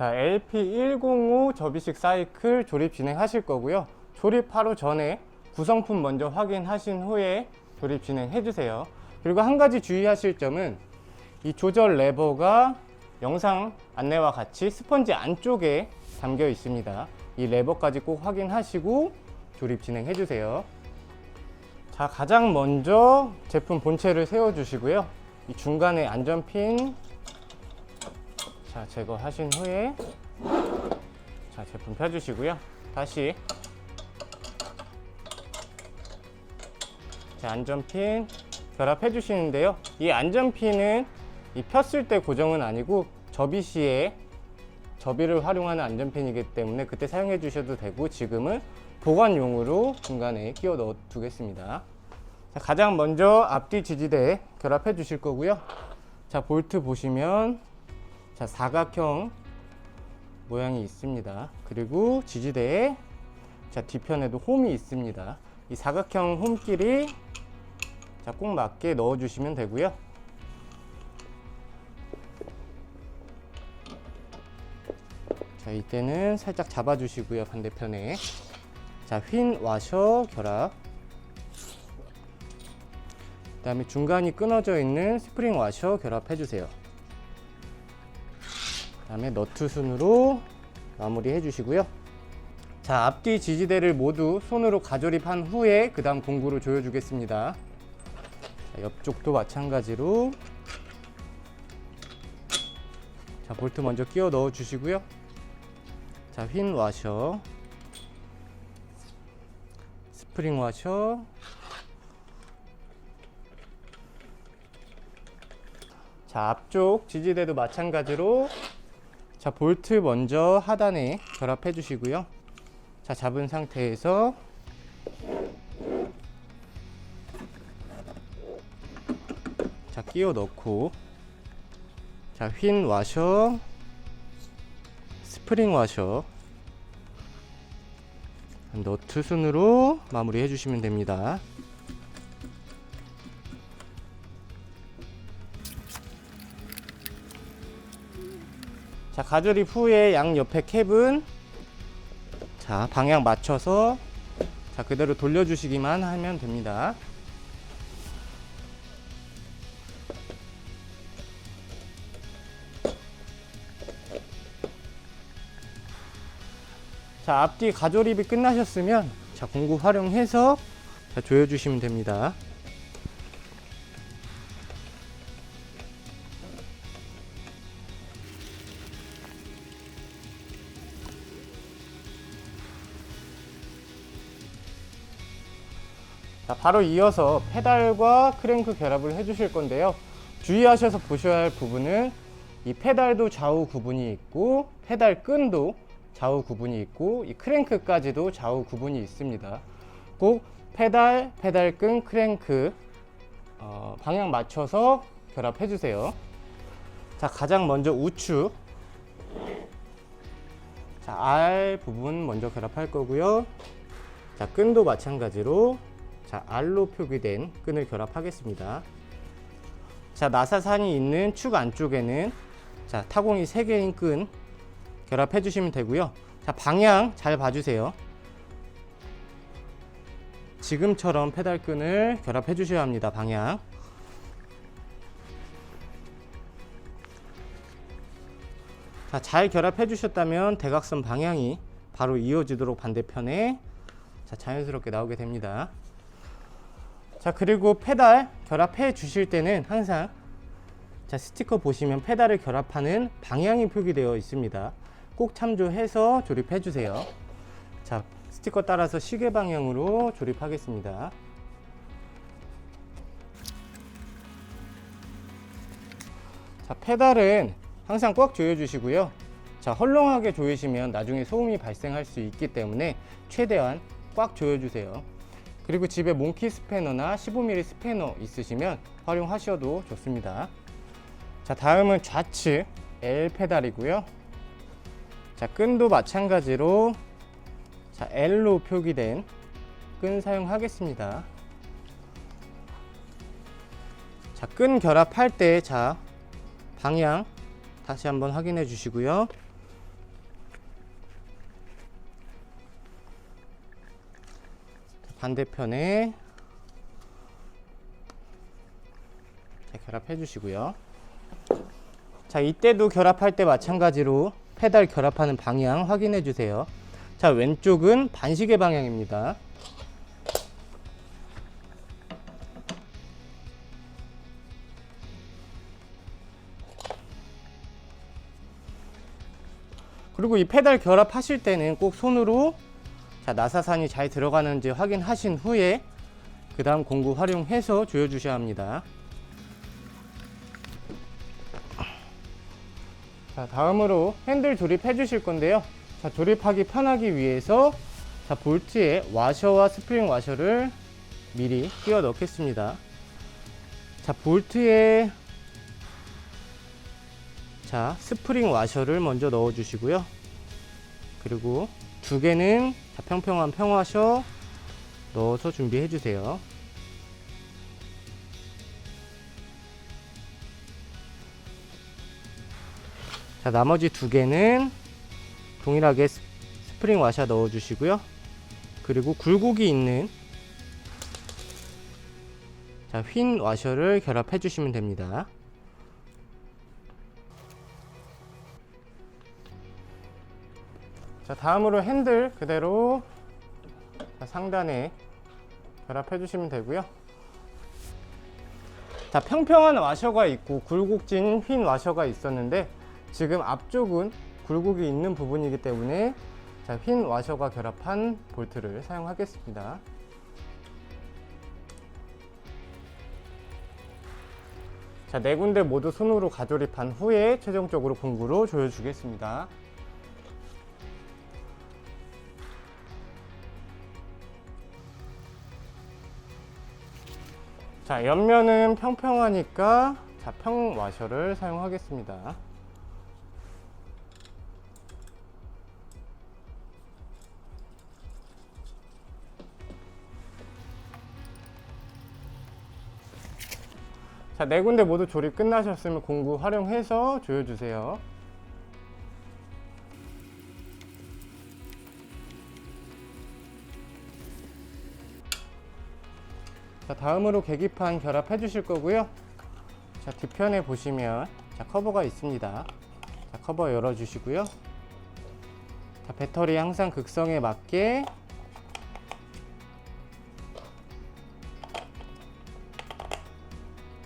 자, LP105 접이식 사이클 조립 진행하실 거고요. 조립 하루 전에 구성품 먼저 확인하신 후에 조립 진행해 주세요. 그리고 한 가지 주의하실 점은 이 조절 레버가 영상 안내와 같이 스펀지 안쪽에 담겨 있습니다. 이 레버까지 꼭 확인하시고 조립 진행해 주세요. 자, 가장 먼저 제품 본체를 세워 주시고요. 이 중간에 안전핀 자, 제거하신 후에 자, 제품 펴 주시고요. 다시 자, 안전핀 결합해 주시는데요. 이 안전핀은 이 폈을 때 고정은 아니고 접이 시에 접이를 활용하는 안전핀이기 때문에 그때 사용해 주셔도 되고 지금은 보관용으로 중간에 끼워 넣어 두겠습니다. 자, 가장 먼저 앞뒤 지지대 결합해 주실 거고요. 자, 볼트 보시면 자, 사각형 모양이 있습니다. 그리고 지지대에 자, 뒤편에도 홈이 있습니다. 이 사각형 홈끼리 자, 꼭 맞게 넣어 주시면 되고요. 자, 이때는 살짝 잡아 주시고요. 반대편에. 자, 휜 와셔 결합. 그다음에 중간이 끊어져 있는 스프링 와셔 결합해 주세요. 그다음에 너트 순으로 마무리해 주시고요. 자, 앞뒤 지지대를 모두 손으로 가조립한 후에 그 다음 공구로 조여 주겠습니다. 자, 옆쪽도 마찬가지로 자, 볼트 먼저 끼워 넣어 주시고요. 자, 휜 와셔 스프링 와셔 자, 앞쪽 지지대도 마찬가지로 자, 볼트 먼저 하단에 결합해 주시고요. 자, 잡은 상태에서 자, 끼워 넣고 자, 휜 와셔 스프링 와셔 너트 순으로 마무리해 주시면 됩니다. 자, 가조립 후에 양 옆에 캡은 자, 방향 맞춰서 자, 그대로 돌려주시기만 하면 됩니다. 자, 앞뒤 가조립이 끝나셨으면 자, 공구 활용해서 자, 조여주시면 됩니다. 자, 바로 이어서 페달과 크랭크 결합을 해주실 건데요. 주의하셔서 보셔야 할 부분은 이 페달도 좌우 구분이 있고 페달 끈도 좌우 구분이 있고 이 크랭크까지도 좌우 구분이 있습니다. 꼭 페달, 페달 끈, 크랭크 어, 방향 맞춰서 결합해 주세요. 자, 가장 먼저 우측 자, R 부분 먼저 결합할 거고요. 자, 끈도 마찬가지로 자, R로 표기된 끈을 결합하겠습니다. 자, 나사산이 있는 축 안쪽에는 자, 타공이 3개인 끈 결합해 주시면 되고요. 자, 방향 잘 봐주세요. 지금처럼 페달끈을 결합해 주셔야 합니다. 방향. 자, 잘 결합해 주셨다면 대각선 방향이 바로 이어지도록 반대편에 자, 자연스럽게 나오게 됩니다. 자, 그리고 페달 결합해 주실 때는 항상 자, 스티커 보시면 페달을 결합하는 방향이 표기되어 있습니다. 꼭 참조해서 조립해 주세요. 자, 스티커 따라서 시계 방향으로 조립하겠습니다. 자, 페달은 항상 꽉 조여 주시고요. 자, 헐렁하게 조이시면 나중에 소음이 발생할 수 있기 때문에 최대한 꽉 조여 주세요. 그리고 집에 몽키 스패너나 15mm 스패너 있으시면 활용하셔도 좋습니다. 자, 다음은 좌측 L 페달이고요. 자, 끈도 마찬가지로 자, L로 표기된 끈 사용하겠습니다. 자, 끈 결합할 때 자, 방향 다시 한번 확인해 주시고요. 반대편에 자, 결합해 주시고요. 자, 이때도 결합할 때 마찬가지로 페달 결합하는 방향 확인해 주세요. 자, 왼쪽은 반시계 방향입니다. 그리고 이 페달 결합하실 때는 꼭 손으로 자, 나사산이 잘 들어가는지 확인하신 후에 그 다음 공구 활용해서 조여 주셔야 합니다. 자, 다음으로 핸들 조립해 주실 건데요. 자, 조립하기 편하기 위해서 자, 볼트에 와셔와 스프링 와셔를 미리 끼워 넣겠습니다. 자, 볼트에 자, 스프링 와셔를 먼저 넣어 주시고요. 그리고 두 개는 자, 평평한 평와셔 넣어서 준비해 주세요. 자, 나머지 두 개는 동일하게 스- 스프링 와샤 넣어 주시고요. 그리고 굴곡이 있는 자, 휜 와셔를 결합해 주시면 됩니다. 자, 다음으로 핸들 그대로 자, 상단에 결합해 주시면 되고요. 자, 평평한 와셔가 있고 굴곡진 휜 와셔가 있었는데 지금 앞쪽은 굴곡이 있는 부분이기 때문에 자, 휜 와셔가 결합한 볼트를 사용하겠습니다. 자, 네 군데 모두 손으로 가조립한 후에 최종적으로 공구로 조여주겠습니다. 자, 옆면은 평평하니까 자, 평 와셔를 사용하겠습니다. 자, 네 군데 모두 조립 끝나셨으면 공구 활용해서 조여주세요. 자, 다음으로 계기판 결합해 주실 거고요. 자, 뒤편에 보시면 자, 커버가 있습니다. 자, 커버 열어 주시고요. 자, 배터리 항상 극성에 맞게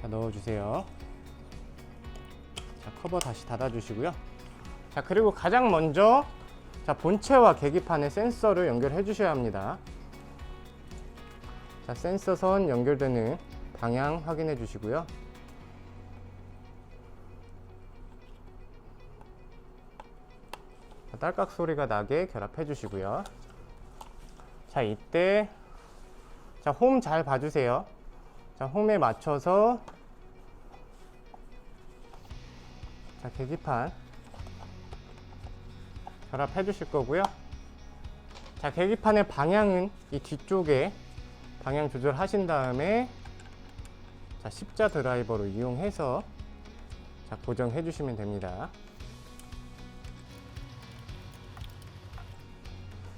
자, 넣어 주세요. 자, 커버 다시 닫아 주시고요. 자, 그리고 가장 먼저 자, 본체와 계기판에 센서를 연결해 주셔야 합니다. 자, 센서 선 연결되는 방향 확인해 주시고요. 자, 딸깍 소리가 나게 결합해 주시고요. 자, 이때 자, 홈 잘 봐주세요. 자, 홈에 맞춰서 자, 계기판 결합해 주실 거고요. 자, 계기판의 방향은 이 뒤쪽에 방향 조절하신 다음에 자, 십자 드라이버로 이용해서 자, 고정해 주시면 됩니다.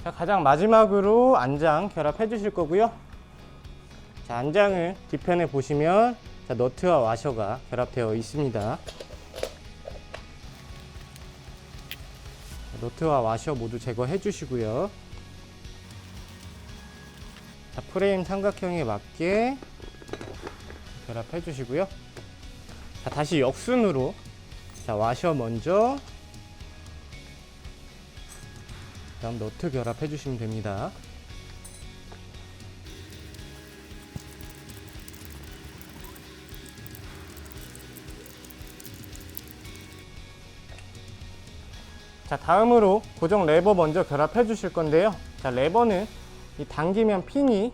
자, 가장 마지막으로 안장 결합해 주실 거고요. 자, 안장을 뒤편에 보시면 자, 너트와 와셔가 결합되어 있습니다. 자, 너트와 와셔 모두 제거해 주시고요. 자, 프레임 삼각형에 맞게 결합해 주시고요. 자, 다시 역순으로 자, 와셔 먼저 다음 너트 결합해 주시면 됩니다. 자 다음으로 고정 레버 먼저 결합해 주실 건데요 자 레버는 이 당기면 핀이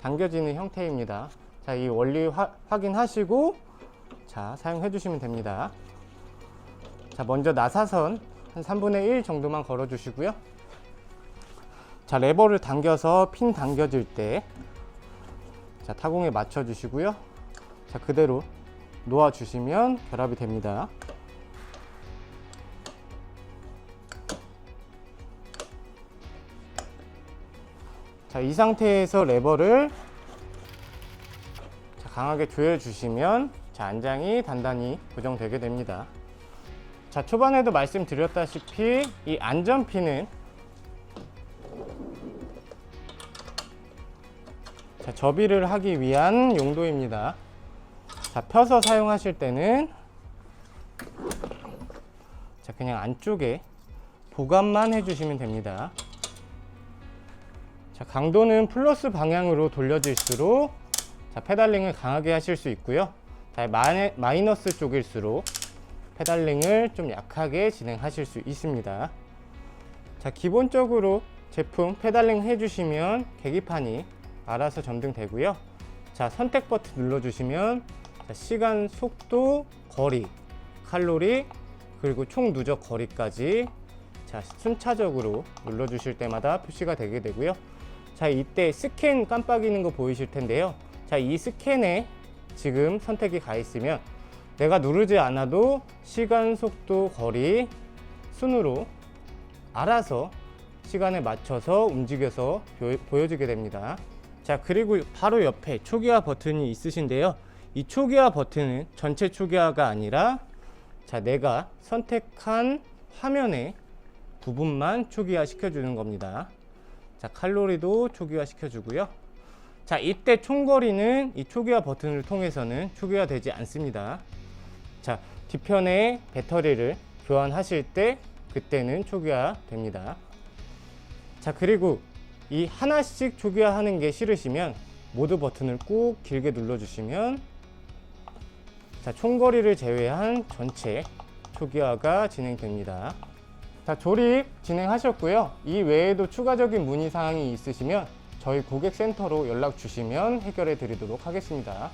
당겨지는 형태입니다. 자 이 원리 화- 확인하시고 자 사용해 주시면 됩니다. 자 먼저 나사선 한 3분의 1 정도만 걸어 주시고요. 자 레버를 당겨서 핀 당겨질 때 자 타공에 맞춰 주시고요. 자 그대로 놓아 주시면 결합이 됩니다 자 자, 이 상태에서 레버를 자, 강하게 조여 주시면 자, 안장이 단단히 고정되게 됩니다. 자, 초반에도 말씀드렸다시피 이 안전핀은 자, 접이를 하기 위한 용도입니다. 자, 펴서 사용하실 때는 자, 그냥 안쪽에 보관만 해주시면 됩니다. 자, 강도는 플러스 방향으로 돌려질수록 자, 페달링을 강하게 하실 수 있고요. 자, 마이, 마이너스 쪽일수록 페달링을 좀 약하게 진행하실 수 있습니다. 자, 기본적으로 제품 페달링 해주시면 계기판이 알아서 점등되고요. 자, 선택 버튼 눌러주시면 자, 시간, 속도, 거리, 칼로리, 그리고 총 누적 거리까지 자, 순차적으로 눌러주실 때마다 표시가 되게 되고요. 자, 이때 스캔 깜빡이는 거 보이실 텐데요. 자, 이 스캔에 지금 선택이 가 있으면 내가 누르지 않아도 시간, 속도, 거리 순으로 알아서 시간에 맞춰서 움직여서 보- 보여주게 됩니다. 자, 그리고 바로 옆에 초기화 버튼이 있으신데요. 이 초기화 버튼은 전체 초기화가 아니라 자, 내가 선택한 화면의 부분만 초기화 시켜주는 겁니다. 자, 칼로리도 초기화 시켜 주고요. 자, 이때 총거리는 이 초기화 버튼을 통해서는 초기화 되지 않습니다. 자, 뒤편에 배터리를 교환하실 때 그때는 초기화 됩니다. 자, 그리고 이 하나씩 초기화 하는 게 싫으시면 모드 버튼을 꾹 길게 눌러주시면 자, 총거리를 제외한 전체 초기화가 진행됩니다. 자, 조립 진행하셨고요. 이 외에도 추가적인 문의 사항이 있으시면 저희 고객센터로 연락 주시면 해결해 드리도록 하겠습니다.